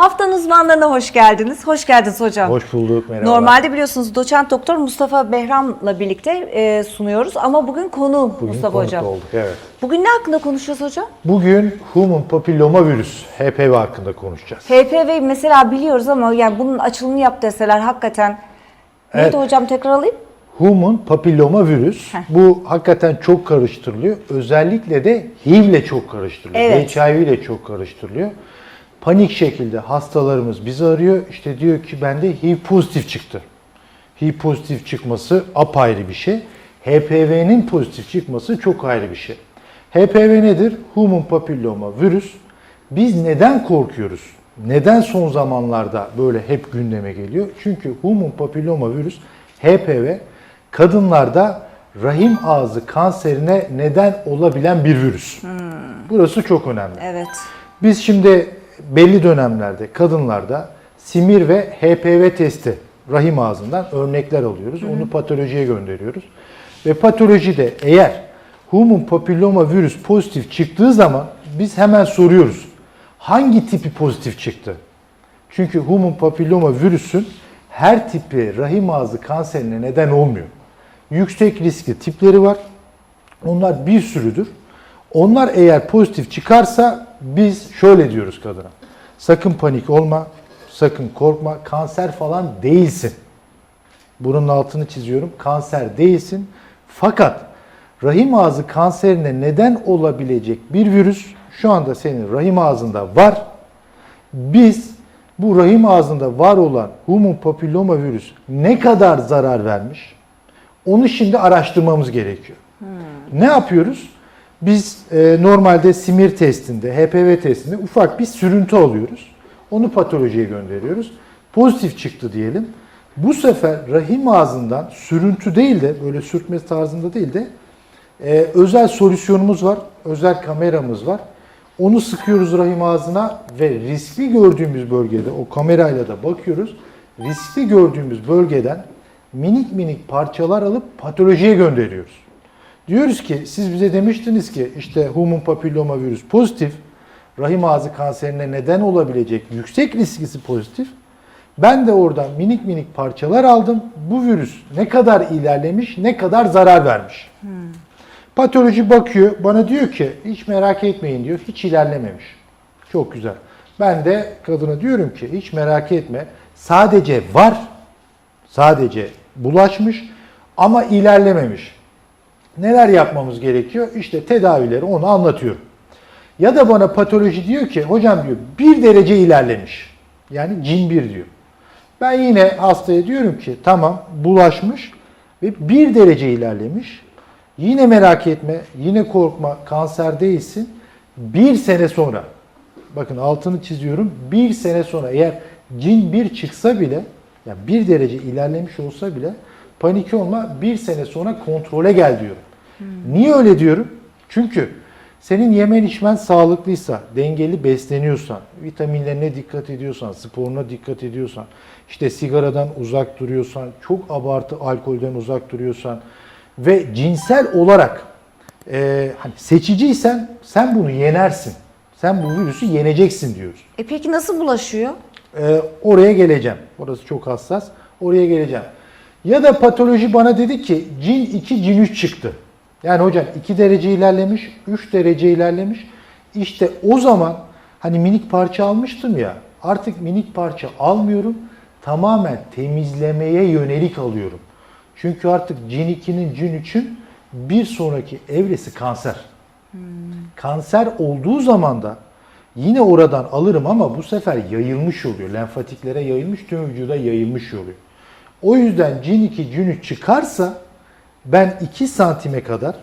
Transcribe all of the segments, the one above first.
Haftanın uzmanlarına hoş geldiniz. Hoş geldiniz hocam. Hoş bulduk, merhaba. Normalde biliyorsunuz doçent doktor Mustafa Behram'la birlikte e, sunuyoruz ama bugün konu Bugün Mustafa hocam. olduk, evet. Bugün ne hakkında konuşacağız hocam? Bugün Human Papilloma Virüs, HPV hakkında konuşacağız. HPV mesela biliyoruz ama yani bunun açılımını yap deseler hakikaten neydi Evet. hocam tekrar alayım? Human Papilloma Virüs, bu hakikaten çok karıştırılıyor. Özellikle de HIV ile çok karıştırılıyor. Evet. HIV ile çok karıştırılıyor. Panik şekilde hastalarımız bizi arıyor. İşte diyor ki bende HIV pozitif çıktı. HIV pozitif çıkması apayrı bir şey. HPV'nin pozitif çıkması çok ayrı bir şey. HPV nedir? Human Papilloma Virüs. Biz neden korkuyoruz? Neden son zamanlarda böyle hep gündeme geliyor? Çünkü Human Papilloma Virüs HPV kadınlarda rahim ağzı kanserine neden olabilen bir virüs. Burası çok önemli. Evet. Biz şimdi belli dönemlerde kadınlarda simir ve HPV testi rahim ağzından örnekler alıyoruz. Onu patolojiye gönderiyoruz. Ve patolojide eğer human papilloma virüs pozitif çıktığı zaman biz hemen soruyoruz. Hangi tipi pozitif çıktı? Çünkü human papilloma virüsün her tipi rahim ağzı kanserine neden olmuyor. Yüksek riskli tipleri var. Onlar bir sürüdür. Onlar eğer pozitif çıkarsa biz şöyle diyoruz kadına. Sakın panik olma, sakın korkma, kanser falan değilsin. Bunun altını çiziyorum. Kanser değilsin. Fakat rahim ağzı kanserine neden olabilecek bir virüs şu anda senin rahim ağzında var. Biz bu rahim ağzında var olan human papilloma virüs ne kadar zarar vermiş? Onu şimdi araştırmamız gerekiyor. Ne yapıyoruz? Biz e, normalde simir testinde, HPV testinde ufak bir sürüntü alıyoruz. Onu patolojiye gönderiyoruz. Pozitif çıktı diyelim. Bu sefer rahim ağzından sürüntü değil de böyle sürtme tarzında değil de e, özel solüsyonumuz var, özel kameramız var. Onu sıkıyoruz rahim ağzına ve riskli gördüğümüz bölgede o kamerayla da bakıyoruz. Riskli gördüğümüz bölgeden minik minik parçalar alıp patolojiye gönderiyoruz. Diyoruz ki siz bize demiştiniz ki işte human papilloma virüs pozitif, rahim ağzı kanserine neden olabilecek yüksek risklisi pozitif. Ben de oradan minik minik parçalar aldım. Bu virüs ne kadar ilerlemiş, ne kadar zarar vermiş. Patoloji bakıyor, bana diyor ki hiç merak etmeyin diyor, hiç ilerlememiş. Çok güzel. Ben de kadına diyorum ki hiç merak etme, sadece var, sadece bulaşmış ama ilerlememiş. Neler yapmamız gerekiyor? İşte tedavileri onu anlatıyorum. Ya da bana patoloji diyor ki hocam diyor bir derece ilerlemiş. Yani cin bir diyor. Ben yine hastaya diyorum ki tamam bulaşmış ve bir derece ilerlemiş. Yine merak etme, yine korkma, kanser değilsin. Bir sene sonra, bakın altını çiziyorum, bir sene sonra eğer cin bir çıksa bile, yani bir derece ilerlemiş olsa bile panik olma bir sene sonra kontrole gel diyorum. Niye öyle diyorum? Çünkü senin yemen içmen sağlıklıysa, dengeli besleniyorsan, vitaminlerine dikkat ediyorsan, sporuna dikkat ediyorsan, işte sigaradan uzak duruyorsan, çok abartı alkolden uzak duruyorsan ve cinsel olarak e, hani seçiciysen sen bunu yenersin. Sen bu virüsü yeneceksin diyoruz. E peki nasıl bulaşıyor? Ee, oraya geleceğim. Orası çok hassas. Oraya geleceğim. Ya da patoloji bana dedi ki cin 2, cin 3 çıktı. Yani hocam 2 derece ilerlemiş, 3 derece ilerlemiş. İşte o zaman hani minik parça almıştım ya artık minik parça almıyorum. Tamamen temizlemeye yönelik alıyorum. Çünkü artık cin 2'nin cin 3'ün bir sonraki evresi kanser. Kanser olduğu zaman da yine oradan alırım ama bu sefer yayılmış oluyor. Lenfatiklere yayılmış, tüm vücuda yayılmış oluyor. O yüzden cin 2, cin 3 çıkarsa ben 2 santime kadar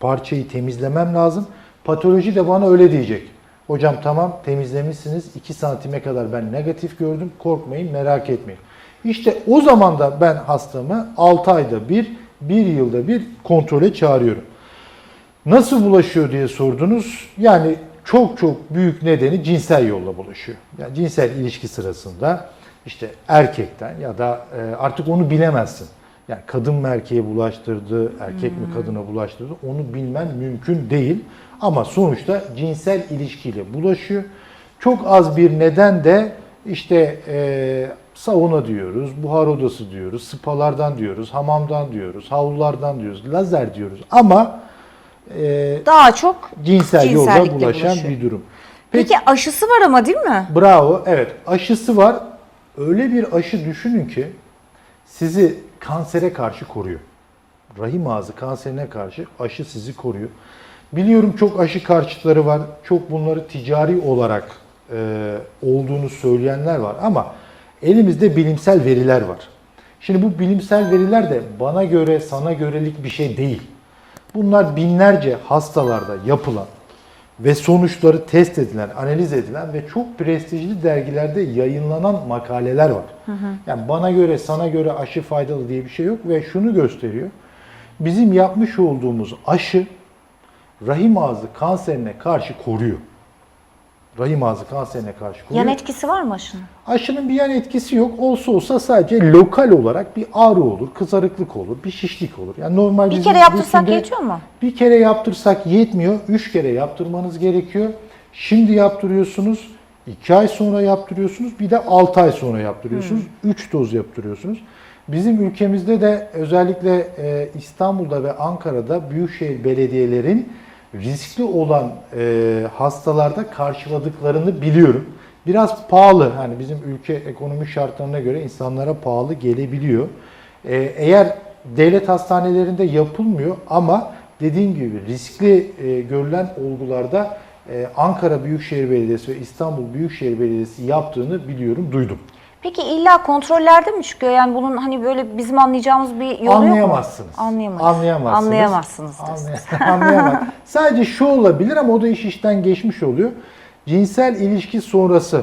parçayı temizlemem lazım. Patoloji de bana öyle diyecek. Hocam tamam temizlemişsiniz 2 santime kadar ben negatif gördüm korkmayın merak etmeyin. İşte o zaman da ben hastamı 6 ayda bir, 1 yılda bir kontrole çağırıyorum. Nasıl bulaşıyor diye sordunuz. Yani çok çok büyük nedeni cinsel yolla bulaşıyor. Yani cinsel ilişki sırasında işte erkekten ya da e, artık onu bilemezsin. Yani kadın mı erkeğe bulaştırdı, erkek mi kadına bulaştırdı onu bilmen mümkün değil. Ama sonuçta cinsel ilişkiyle bulaşıyor. Çok az bir neden de işte e, sauna diyoruz, buhar odası diyoruz, spalardan diyoruz, hamamdan diyoruz, havlulardan diyoruz, lazer diyoruz. Ama e, Daha çok cinsel yolla bulaşan bulaşıyor. bir durum. Peki aşısı var ama değil mi? Bravo. Evet. Aşısı var. Öyle bir aşı düşünün ki sizi kansere karşı koruyor. Rahim ağzı kanserine karşı aşı sizi koruyor. Biliyorum çok aşı karşıtları var. Çok bunları ticari olarak e, olduğunu söyleyenler var ama elimizde bilimsel veriler var. Şimdi bu bilimsel veriler de bana göre, sana görelik bir şey değil. Bunlar binlerce hastalarda yapılan ve sonuçları test edilen, analiz edilen ve çok prestijli dergilerde yayınlanan makaleler var. Yani bana göre, sana göre aşı faydalı diye bir şey yok ve şunu gösteriyor. Bizim yapmış olduğumuz aşı rahim ağzı kanserine karşı koruyor. Rahim ağzı kanserine karşı koruyor. Yan etkisi var mı aşının? Aşının bir yan etkisi yok. Olsa olsa sadece lokal olarak bir ağrı olur, kızarıklık olur, bir şişlik olur. Yani normal Bir kere yaptırsak yetiyor mu? Bir kere yaptırsak yetmiyor. Üç kere yaptırmanız gerekiyor. Şimdi yaptırıyorsunuz. iki ay sonra yaptırıyorsunuz. Bir de 6 ay sonra yaptırıyorsunuz. 3 doz yaptırıyorsunuz. Bizim ülkemizde de özellikle e, İstanbul'da ve Ankara'da büyükşehir belediyelerin riskli olan e, hastalarda karşıladıklarını biliyorum. Biraz pahalı, hani bizim ülke ekonomi şartlarına göre insanlara pahalı gelebiliyor. E, eğer devlet hastanelerinde yapılmıyor ama dediğim gibi riskli e, görülen olgularda e, Ankara Büyükşehir Belediyesi ve İstanbul Büyükşehir Belediyesi yaptığını biliyorum, duydum. Peki illa kontrollerde mi çıkıyor? Yani bunun hani böyle bizim anlayacağımız bir yolu yok mu? Anlayamazsınız. Anlayamayız. Anlayamazsınız. Anlayamazsınız diyorsunuz. Anlay- Anlayamaz. Sadece şu olabilir ama o da iş işten geçmiş oluyor. Cinsel ilişki sonrası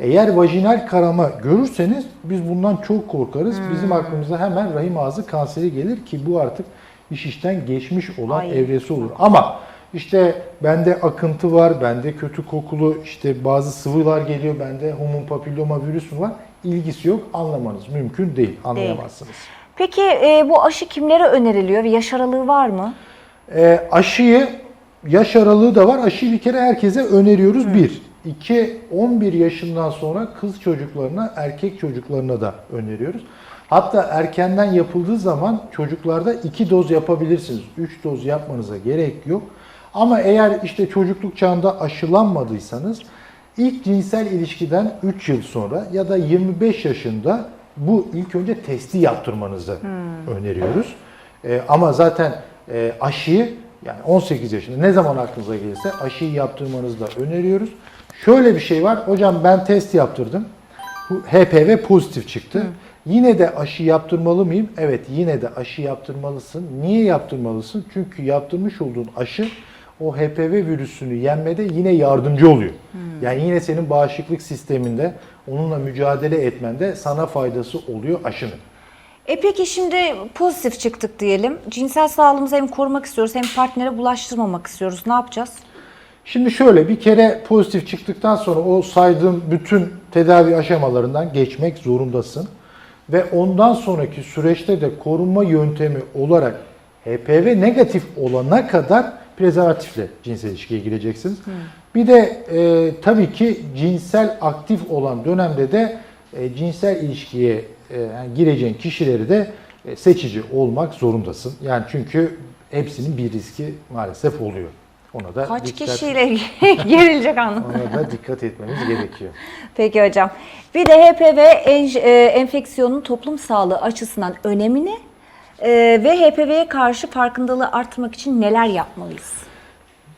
eğer vajinal karama görürseniz biz bundan çok korkarız. Hmm. Bizim aklımıza hemen rahim ağzı kanseri gelir ki bu artık iş işten geçmiş olan Ay. evresi olur. Ama işte bende akıntı var, bende kötü kokulu işte bazı sıvılar geliyor, bende human papilloma virüsü var. İlgisi yok, anlamanız mümkün değil, anlayamazsınız. Peki e, bu aşı kimlere öneriliyor ve yaş aralığı var mı? E, aşıyı yaş aralığı da var. Aşıyı bir kere herkese öneriyoruz. Bir. İki, 11 yaşından sonra kız çocuklarına, erkek çocuklarına da öneriyoruz. Hatta erkenden yapıldığı zaman çocuklarda iki doz yapabilirsiniz. Üç doz yapmanıza gerek yok. Ama eğer işte çocukluk çağında aşılanmadıysanız ilk cinsel ilişkiden 3 yıl sonra ya da 25 yaşında bu ilk önce testi yaptırmanızı öneriyoruz. E, ama zaten e, aşıyı yani 18 yaşında ne zaman aklınıza gelirse aşıyı yaptırmanızı da öneriyoruz. Şöyle bir şey var. Hocam ben test yaptırdım. Bu HPV pozitif çıktı. Yine de aşı yaptırmalı mıyım? Evet yine de aşı yaptırmalısın. Niye yaptırmalısın? Çünkü yaptırmış olduğun aşı o HPV virüsünü yenmede yine yardımcı oluyor. Yani yine senin bağışıklık sisteminde onunla mücadele etmende sana faydası oluyor aşının. E peki şimdi pozitif çıktık diyelim. Cinsel sağlığımızı hem korumak istiyoruz hem partnere bulaştırmamak istiyoruz. Ne yapacağız? Şimdi şöyle bir kere pozitif çıktıktan sonra o saydığım bütün tedavi aşamalarından geçmek zorundasın. Ve ondan sonraki süreçte de korunma yöntemi olarak HPV negatif olana kadar prezervatifle cinsel ilişkiye gireceksiniz. Bir de e, tabii ki cinsel aktif olan dönemde de e, cinsel ilişkiye e, yani gireceğin kişileri de e, seçici olmak zorundasın. Yani çünkü hepsinin bir riski maalesef oluyor. Ona da Kaç dikkat- kişiyle gerilecek anlamında. ona da dikkat etmemiz gerekiyor. Peki hocam. Bir de HPV enj- e, enfeksiyonun toplum sağlığı açısından önemini e, ve HPV'ye karşı farkındalığı arttırmak için neler yapmalıyız?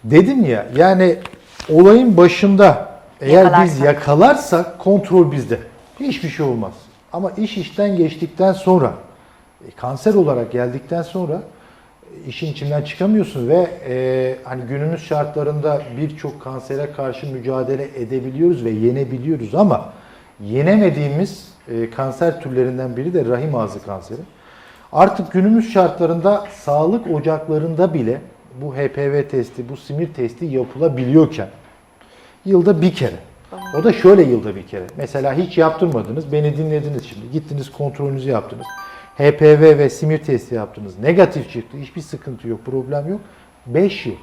Dedim ya yani olayın başında eğer biz Yakalarsak. yakalarsak kontrol bizde. Hiçbir şey olmaz. Ama iş işten geçtikten sonra e, kanser olarak geldikten sonra e, işin içinden çıkamıyorsun ve e, hani günümüz şartlarında birçok kansere karşı mücadele edebiliyoruz ve yenebiliyoruz ama yenemediğimiz e, kanser türlerinden biri de rahim ağzı kanseri. Artık günümüz şartlarında sağlık ocaklarında bile bu HPV testi, bu simir testi yapılabiliyorken yılda bir kere. O da şöyle yılda bir kere. Mesela hiç yaptırmadınız, beni dinlediniz şimdi. Gittiniz kontrolünüzü yaptınız. HPV ve simir testi yaptınız. Negatif çıktı. Hiçbir sıkıntı yok, problem yok. 5 yıl.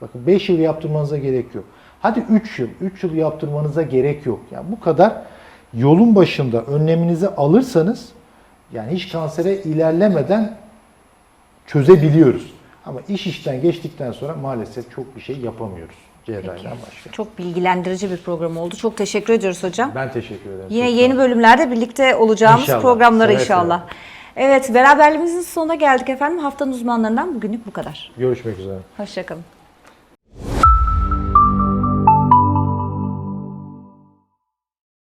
Bakın 5 yıl yaptırmanıza gerek yok. Hadi 3 yıl, 3 yıl yaptırmanıza gerek yok. Yani bu kadar yolun başında önleminizi alırsanız yani hiç kansere ilerlemeden çözebiliyoruz. Ama iş işten geçtikten sonra maalesef çok bir şey yapamıyoruz cerrahiden başka. Çok bilgilendirici bir program oldu. Çok teşekkür ediyoruz hocam. Ben teşekkür ederim. Yine Çok sağ yeni olun. bölümlerde birlikte olacağımız İnşallah. programlara Seve inşallah. Evet, beraberliğimizin sonuna geldik efendim. Haftanın uzmanlarından bugünlük bu kadar. Görüşmek üzere. Hoşçakalın.